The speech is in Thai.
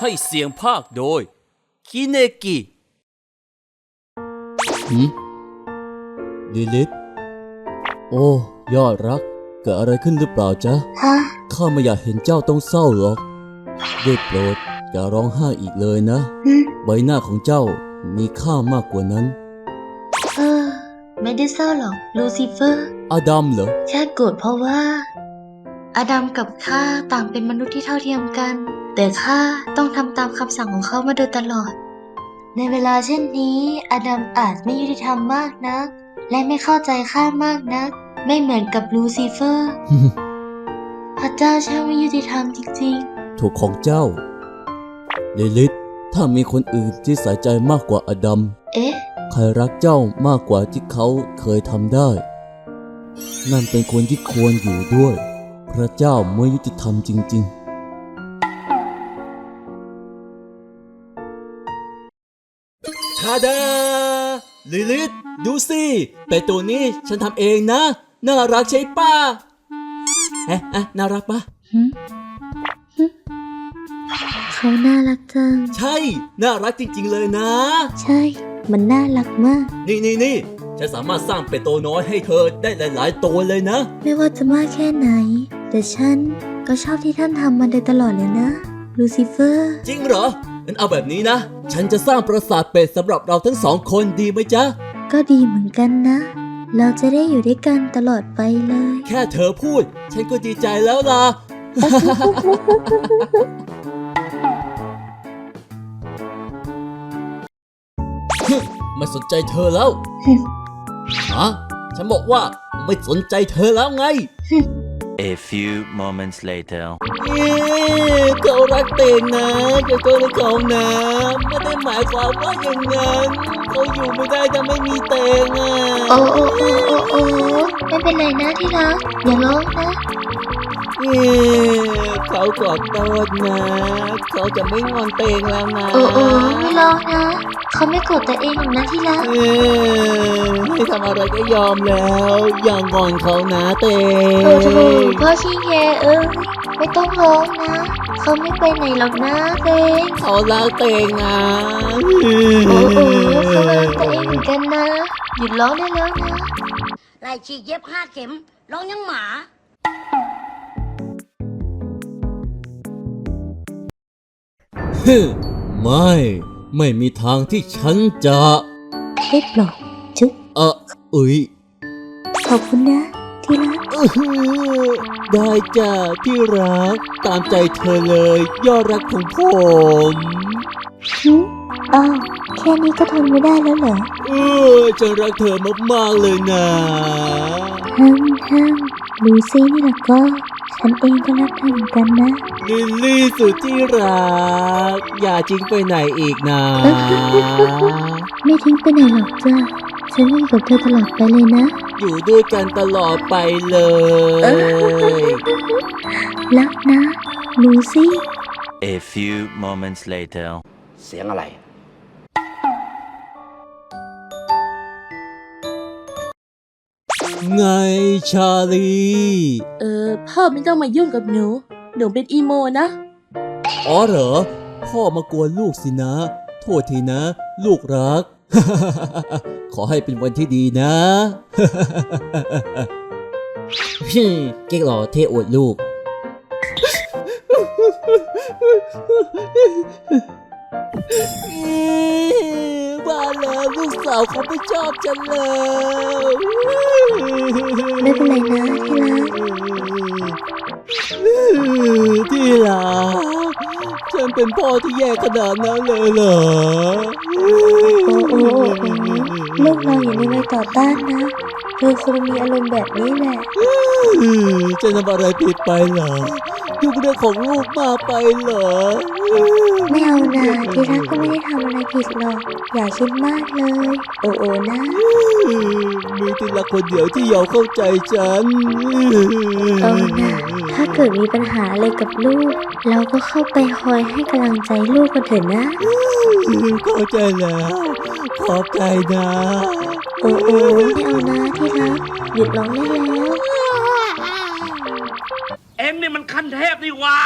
ให้เสียงภาคโดย คิเนกิหืมลิลิตโอ้ ยอดรัก เกิดอะไรขึ้นหรือเปล่าจ๊ะ ฮะ ข้าไม่อยากเห็นเจ้าต้องเศร้าหรอกได้โปรดอย่าร้องไห้อีกเลยนะ อืม ใบหน้าของเจ้ามีค่ามากกว่านั้น เออ ไม่ได้เศร้าหรอกลูซิเฟอร์อาดัมเหรอ แค่โกรธเพราะว่าอดัมกับข้าต่างเป็นมนุษย์ที่เท่าเทียมกัน แต่ข้าต้องทำตามคำสั่งของเขามาโดยตลอด ในเวลาเช่นนี้อดัมอาจไม่ยุติธรรมมากนัก และไม่เข้าใจข้ามากนัก ไม่เหมือนกับลูซิเฟอร์ พระเจ้าช่างไม่ยุติธรรมจริงถูกของเจ้า ลิลิตถ้ามีคนอื่นที่ใส่ใจมากกว่าอดัม ๆ เอ๊ะ ใครรักเจ้ามากกว่าที่เขาเคยทำได้ นั่นเป็นคนที่ควรอยู่ด้วย พระเจ้าไม่ยุติธรรมจริง ๆาดาลิลิตดูสิเป็ดตัวนี้ฉันทำเองนะ น่ารักใช่ป่ะเอ๊ะเอ๊ะน่ารักปะหึหึเขาน่ารักจัง ใช่ น่ารักจริง ๆ เลยนะ ใช่ มันน่ารักมาก นี่นี่นี่ฉันสามารถสร้างเป็ดตัวน้อยให้เธอได้หลาย ๆ ตัวเลยนะ ไม่ว่าจะมากแค่ไหน แต่ฉันก็ชอบที่ท่านทำมาโดยตลอดเลยนะ ลูซิเฟอร์ จริงเหรอ งั้นเอาแบบนี้นะ ฉันจะสร้างปราสาทเป็ดสำหรับเราทั้งสองคนดีไหมจ๊ะ ก็ดีเหมือนกันนะ เราจะได้อยู่ด้วยกันตลอดไปเลย แค่เธอพูด ฉันก็ดีใจแล้วล่ะ ไม่สนใจเธอแล้ว ฮะ ฉันบอกว่าไม่สนใจเธอแล้วไง A few moments later. เอ๊ะเขารักเต่งนะจะเจอในเขานะไม่ได้หมายความว่าอย่างนั้นเขาอยู่ไม่ได้ถ้าไม่มีเต่งอะโอ้โอ้โอ้โอ้โอ้ไม่เป็นไรนะที่รักอย่าร้องนะ เอ๊ะเขาขอโทษนะ เขาจะไม่งอนเต่งแล้วนะโอ้โอ้ไม่ร้องนะ เขาไม่โกรธตัวเองหรอกนะที่รักเอ๊ะให้ทำอะไรก็ยอมแล้ว อย่างงอนเขานะเต่งโอ้โหพ่อชี้แคเอ้ยไม่ต้องร้องนะ เขาไม่ไปไหนหรอกนะเต้งเขารักเต่งนะโอ้โหเขารักตัวเองเหมือนกันนะ หยุดร้องได้แล้วนะไล่ฉีกเย็บห้าเข็มร้องยังหมา ฮึไม่ ไม่มีทางที่ฉันจะให้ปลอกจุ๊บเออเอ้ยขอบคุณนะที่รักอื้อหือได้จ้ะที่รัก ตามใจเธอเลย ยอดรักของผมหึอ้าวแค่นี้ก็ทนไม่ได้แล้วเหรอเออฉันรักเธอมากๆเลยนะห้ามห้ามลูซี่นี่แหละก็ ฉันเองก็รักเธอเหมือนกันนะ ลิลลี่สุดที่รัก อย่าทิ้งไปไหนอีกนะ ไม่ทิ้งไปไหนหรอกจ้าฉันจะอยู่กับเธอตลอดไปเลยนะ อยู่ด้วยกันตลอดไปเลย รักนะ ลูซี่ A few moments later. เสียงอะไร ไงชาลี เออ พ่อไม่ต้องมายุ่งกับหนู หนูเป็นอีโมนะ อ๋อเหรอ พ่อมากวนลูกสินะ โทษทีนะ ลูกรัก ขอให้เป็นวันที่ดีนะ ฮึ่มเก๊กหล่อเท่อวดลูกว่า แล้วลูกสาวเขาไม่ชอบฉันเลยไม่เป็นไรนะที่รักที่รักฉันเป็นพ่อที่แย่ขนาดนั้นเลยเหรอโอ้โอ้โอ้โอ้ลูกเราอยู่ในวัยต่อต้านนะเธอคงมีอารมณ์แบบนี้แหละจะทำอะไรผิดไปเหรอยุ่งเรื่องของลูกมากไปเหรอ ไม่เอานะที่รักก็ไม่ได้ทำอะไรผิดหรอก อย่าคิดมากเลย โอ้โอ้นะ มีที่รักคนเดียวที่ยอมเข้าใจฉันเอานะถ้าเกิดมีปัญหาอะไรกับลูก เราก็เข้าไปคอยให้กำลังใจลูกกันเถอะนะ เข้าใจแล้ว ขอบใจนะ โอ้โอ้ไม่เอานะที่รักหยุดร้องได้แล้วเอ็ง นี่มันขั้นเทพนี่ว่า